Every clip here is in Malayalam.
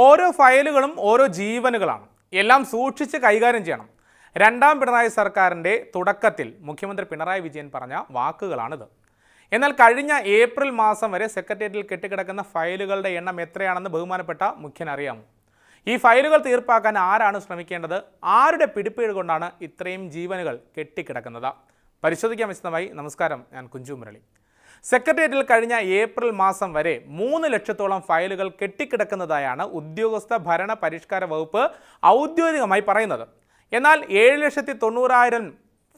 ഓരോ ഫയലുകളും ഓരോ ജീവനുകളാണ്. എല്ലാം സൂക്ഷിച്ച് കൈകാര്യം ചെയ്യണം. രണ്ടാം പിണറായി സർക്കാരിന്റെ തുടക്കത്തിൽ മുഖ്യമന്ത്രി പിണറായി വിജയൻ പറഞ്ഞ വാക്കുകളാണിത്. എന്നാൽ കഴിഞ്ഞ ഏപ്രിൽ മാസം വരെ സെക്രട്ടേറിയറ്റിൽ കെട്ടിക്കിടക്കുന്ന ഫയലുകളുടെ എണ്ണം എത്രയാണെന്ന് ബഹുമാനപ്പെട്ട മുഖ്യൻ അറിയാമോ? ഈ ഫയലുകൾ തീർപ്പാക്കാൻ ആരാണ് ശ്രമിക്കേണ്ടത്? ആരുടെ പിടിപ്പീട് കൊണ്ടാണ് ഇത്രയും ജീവനുകൾ കെട്ടിക്കിടക്കുന്നത്? പരിശോധിക്കാൻ വിശദമായി. നമസ്കാരം. ഞാൻ കുഞ്ചു മുരളി. സെക്രട്ടേറിയറ്റിൽ കഴിഞ്ഞ ഏപ്രിൽ മാസം വരെ മൂന്ന് ലക്ഷത്തോളം ഫയലുകൾ കെട്ടിക്കിടക്കുന്നതായാണ് ഉദ്യോഗസ്ഥ ഭരണ പരിഷ്കാര വകുപ്പ് ഔദ്യോഗികമായി പറയുന്നത്. എന്നാൽ ഏഴ് ലക്ഷത്തി തൊണ്ണൂറായിരം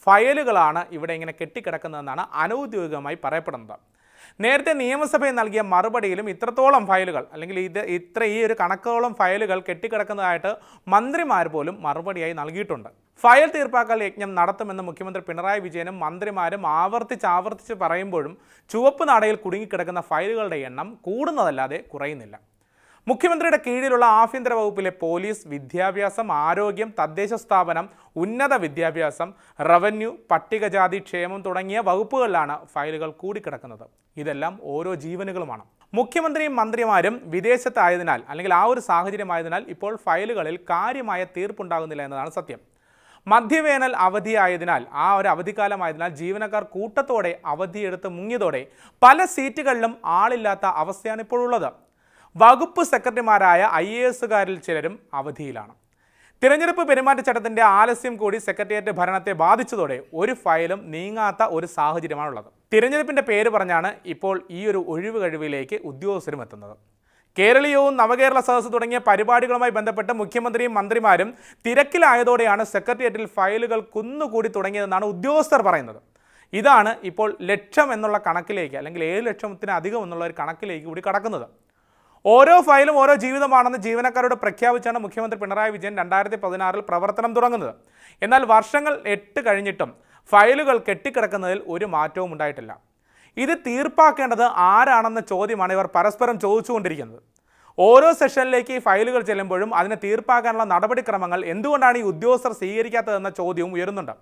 ഫയലുകളാണ് ഇവിടെ ഇങ്ങനെ കെട്ടിക്കിടക്കുന്നതെന്നാണ് അനൗദ്യോഗികമായി പറയപ്പെടുന്നത്. നേരത്തെ നിയമസഭയിൽ നൽകിയ മറുപടിയിലും ഇത്രത്തോളം ഫയലുകൾ അല്ലെങ്കിൽ ഇത് ഇത്ര ഈ ഒരു കണക്കോളം ഫയലുകൾ കെട്ടിക്കിടക്കുന്നതായിട്ട് മന്ത്രിമാർ പോലും മറുപടിയായി നൽകിയിട്ടുണ്ട്. ഫയൽ തീർപ്പാക്കൽ യജ്ഞം നടത്തുമെന്ന് മുഖ്യമന്ത്രി പിണറായി വിജയനും മന്ത്രിമാരും ആവർത്തിച്ച് ആവർത്തിച്ച് പറയുമ്പോഴും ചുവപ്പ് നാടയിൽ കുടുങ്ങിക്കിടക്കുന്ന ഫയലുകളുടെ എണ്ണം കൂടുന്നതല്ലാതെ കുറയുന്നില്ല. മുഖ്യമന്ത്രിയുടെ കീഴിലുള്ള ആഭ്യന്തര വകുപ്പിലെ പോലീസ് വിദ്യാഭ്യാസം ആരോഗ്യം തദ്ദേശ സ്ഥാപനം ഉന്നത വിദ്യാഭ്യാസം റവന്യൂ പട്ടികജാതി ക്ഷേമം തുടങ്ങിയ വകുപ്പുകളിലാണ് ഫയലുകൾ കൂടിക്കിടക്കുന്നത്. ഇതെല്ലാം ഓരോ ജീവനുകളുമാണ്. മുഖ്യമന്ത്രിയും മന്ത്രിമാരും വിദേശത്തായതിനാൽ അല്ലെങ്കിൽ ആ ഒരു സാഹചര്യമായതിനാൽ ഇപ്പോൾ ഫയലുകളിൽ കാര്യമായ തീർപ്പുണ്ടാകുന്നില്ല എന്നതാണ് സത്യം. മധ്യവേനൽ അവധിയായതിനാൽ ആ ഒരു അവധിക്കാലമായതിനാൽ ജീവനക്കാർ കൂട്ടത്തോടെ അവധിയെടുത്ത് മുങ്ങിയതോടെ പല സീറ്റുകളിലും ആളില്ലാത്ത അവസ്ഥയാണ് ഇപ്പോഴുള്ളത് വകുപ്പ് സെക്രട്ടറിമാരായ ഐ എ എസുകാരിൽ ചിലരും അവധിയിലാണ്. തിരഞ്ഞെടുപ്പ് പെരുമാറ്റച്ചട്ടത്തിന്റെ ആലസ്യം കൂടി സെക്രട്ടേറിയറ്റ് ഭരണത്തെ ബാധിച്ചതോടെ ഒരു ഫയലും നീങ്ങാത്ത ഒരു സാഹചര്യമാണുള്ളത്. തിരഞ്ഞെടുപ്പിന്റെ പേര് പറഞ്ഞാണ് ഇപ്പോൾ ഈ ഒരു ഒഴിവ് കഴിവിലേക്ക് ഉദ്യോഗസ്ഥരും എത്തുന്നത്. കേരളീയവും നവകേരള സദസ്സ് തുടങ്ങിയ പരിപാടികളുമായി ബന്ധപ്പെട്ട് മുഖ്യമന്ത്രിയും മന്ത്രിമാരും തിരക്കിലായതോടെയാണ് സെക്രട്ടേറിയറ്റിൽ ഫയലുകൾ കുന്നുകൂടി തുടങ്ങിയതെന്നാണ് ഉദ്യോഗസ്ഥർ പറയുന്നത്. ഇതാണ് ഇപ്പോൾ ലക്ഷം എന്നുള്ള കണക്കിലേക്ക് അല്ലെങ്കിൽ ഏഴ് ലക്ഷത്തിനധികം എന്നുള്ള ഒരു കണക്കിലേക്ക് കൂടി കടക്കുന്നത്. ഓരോ ഫയലും ഓരോ ജീവിതമാണെന്ന് ജീവനക്കാരോട് പ്രഖ്യാപിച്ചാണ് മുഖ്യമന്ത്രി പിണറായി വിജയൻ രണ്ടായിരത്തി പതിനാറിൽ പ്രവർത്തനം തുടങ്ങുന്നത്. എന്നാൽ വർഷങ്ങൾ എട്ട് കഴിഞ്ഞിട്ടും ഫയലുകൾ കെട്ടിക്കിടക്കുന്നതിൽ ഒരു മാറ്റവും ഉണ്ടായിട്ടില്ല. ഇത് തീർപ്പാക്കേണ്ടത് ആരാണെന്ന ചോദ്യമാണ് ഇവർ പരസ്പരം ചോദിച്ചുകൊണ്ടിരിക്കുന്നത്. ഓരോ സെഷനിലേക്ക് ഈ ഫയലുകൾ ചെല്ലുമ്പോഴും അതിനെ തീർപ്പാക്കാനുള്ള നടപടിക്രമങ്ങൾ എന്തുകൊണ്ടാണ് ഈ ഉദ്യോഗസ്ഥർ സ്വീകരിക്കാത്തതെന്ന ചോദ്യവും ഉയരുന്നുണ്ട്.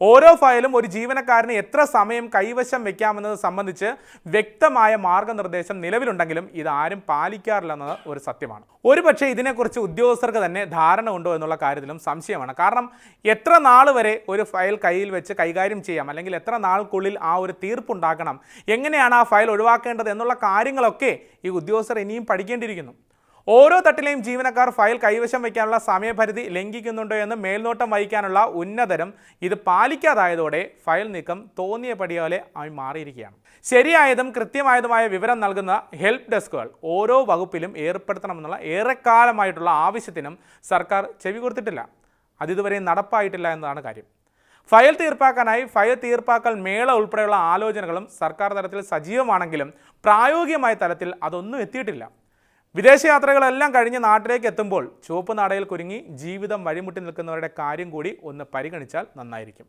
ഓരോ ഫയലും ഒരു ജീവനക്കാരന് എത്ര സമയം കൈവശം വെക്കാമെന്നത് സംബന്ധിച്ച് വ്യക്തമായ മാർഗനിർദ്ദേശം നിലവിലുണ്ടെങ്കിലും ഇതാരും പാലിക്കാറില്ലെന്നത് ഒരു സത്യമാണ്. ഒരുപക്ഷെ ഇതിനെക്കുറിച്ച് ഉദ്യോഗസ്ഥർക്ക് തന്നെ ധാരണ ഉണ്ടോ എന്നുള്ള കാര്യത്തിലും സംശയമാണ്. കാരണം എത്ര നാൾ വരെ ഒരു ഫയൽ കയ്യിൽ വെച്ച് കൈകാര്യം ചെയ്യാം അല്ലെങ്കിൽ എത്ര നാൾക്കുള്ളിൽ ആ ഒരു തീർപ്പുണ്ടാക്കണം എങ്ങനെയാണ് ആ ഫയൽ ഒഴിവാക്കേണ്ടത് എന്നുള്ള കാര്യങ്ങളൊക്കെ ഈ ഉദ്യോഗസ്ഥർ ഇനിയും പഠിക്കേണ്ടിയിരിക്കുന്നു. ഓരോ തട്ടിലെയും ജീവനക്കാർ ഫയൽ കൈവശം വയ്ക്കാനുള്ള സമയപരിധി ലംഘിക്കുന്നുണ്ടോ എന്ന് മേൽനോട്ടം വഹിക്കാനുള്ള ഉന്നതരം ഇത് പാലിക്കാതായതോടെ ഫയൽ നീക്കം തോന്നിയ പടിയോലെ ആയി മാറിയിരിക്കുകയാണ്. ശരിയായതും കൃത്യമായതുമായ വിവരം നൽകുന്ന ഹെൽപ്പ് ഡെസ്കുകൾ ഓരോ വകുപ്പിലും ഏർപ്പെടുത്തണമെന്നുള്ള ഏറെക്കാലമായിട്ടുള്ള ആവശ്യത്തിനും സർക്കാർ ചെവി കൊടുത്തിട്ടില്ല. അതിതുവരെ നടപ്പായിട്ടില്ല എന്നതാണ് കാര്യം. ഫയൽ തീർപ്പാക്കാനായി ഫയൽ തീർപ്പാക്കൽ മേള ഉൾപ്പെടെയുള്ള ആലോചനകളും സർക്കാർ തലത്തിൽ സജീവമാണെങ്കിലും പ്രായോഗികമായ തലത്തിൽ അതൊന്നും എത്തിയിട്ടില്ല. വിദേശയാത്രകളെല്ലാം കഴിഞ്ഞ് നാട്ടിലേക്ക് എത്തുമ്പോൾ ചുവപ്പ് നാടയിൽ കുരുങ്ങി ജീവിതം വഴിമുട്ടി നിൽക്കുന്നവരുടെ കാര്യം കൂടി ഒന്ന് പരിഗണിച്ചാൽ നന്നായിരിക്കും.